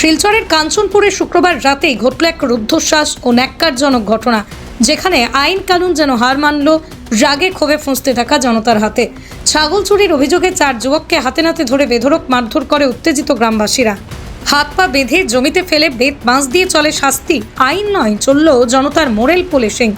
শিলচরের কাঞ্চনপুরে শুক্রবার রাতেই ঘটল এক রুদ্ধশ্বাস ও ন্যাক্কারজনক ঘটনা, যেখানে আইন কানুন যেন হার মানল, রাগে ক্ষোভে ফুঁসতে থাকা জনতার হাতে। ছাগল চুরির অভিযোগে চার যুবককে হাতে নাতে ধরে বেধরক মারধর করে উত্তেজিত গ্রামবাসীরা। হাত পা বেঁধে জমিতে ফেলে বেত বাঁশ দিয়ে চলে শাস্তি, আইন নয়, চলল জনতার মোরেল পুলিশিং।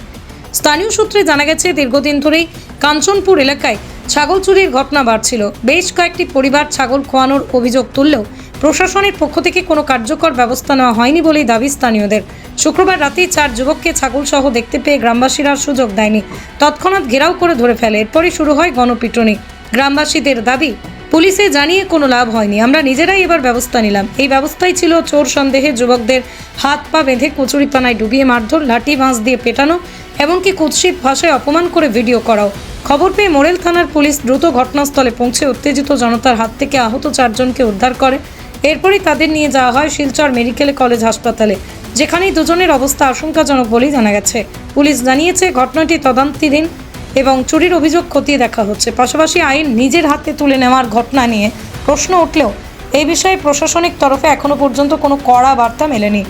স্থানীয় সূত্রে জানা গেছে, দীর্ঘদিন ধরেই কাঞ্চনপুর এলাকায় ছাগল চুরির ঘটনা বাড়ছিল। বেশ কয়েকটি পরিবার ছাগল খোয়ানোর অভিযোগ তুললেও প্রশাসনের পক্ষ থেকে কোনো কার্যকর ব্যবস্থা নেওয়া হয়নি বলেই দাবি স্থানীয়দের। শুক্রবার রাতেই চার যুবককে ছাগল সহ দেখতে পেয়ে গ্রামবাসীরা সুযোগ দেয়নি। তৎক্ষণাৎ ঘেরাও করে ধরে ফেলে। এরপরই শুরু হয় গণপিটনি। গ্রামবাসীদের দাবি, পুলিশে জানিয়ে কোনো লাভ হয়নি। আমরা নিজেরাই এবার ব্যবস্থা নিলাম। এই ব্যবস্থাই ছিল চোর সন্দেহে যুবকদের হাত পা বেঁধে কচুরিপানায় ডুবিয়ে মারধর, লাঠি বাঁশ দিয়ে পেটানো এমনকি কুৎসিত ভাষায় অপমান করে ভিডিও করাও। খবর পেয়ে মোরেল থানার পুলিশ দ্রুত ঘটনাস্থলে পৌঁছে উত্তেজিত জনতার হাত থেকে আহত চারজনকে উদ্ধার করে। এরপরই তাদের নিয়ে যাওয়া হয় শিলচর মেডিকেল কলেজ হাসপাতালে, যেখানেই দুজনের অবস্থা আশঙ্কাজনক বলেই জানা গেছে। পুলিশ জানিয়েছে, ঘটনাটি তদন্তাধীন এবং চুরির অভিযোগ খতিয়ে দেখা হচ্ছে। পাশাপাশি আইন নিজের হাতে তুলে নেওয়ার ঘটনা নিয়ে প্রশ্ন উঠলেও এই বিষয়ে প্রশাসনিক তরফে এখনও পর্যন্ত কোনো কড়া বার্তা মেলেনি।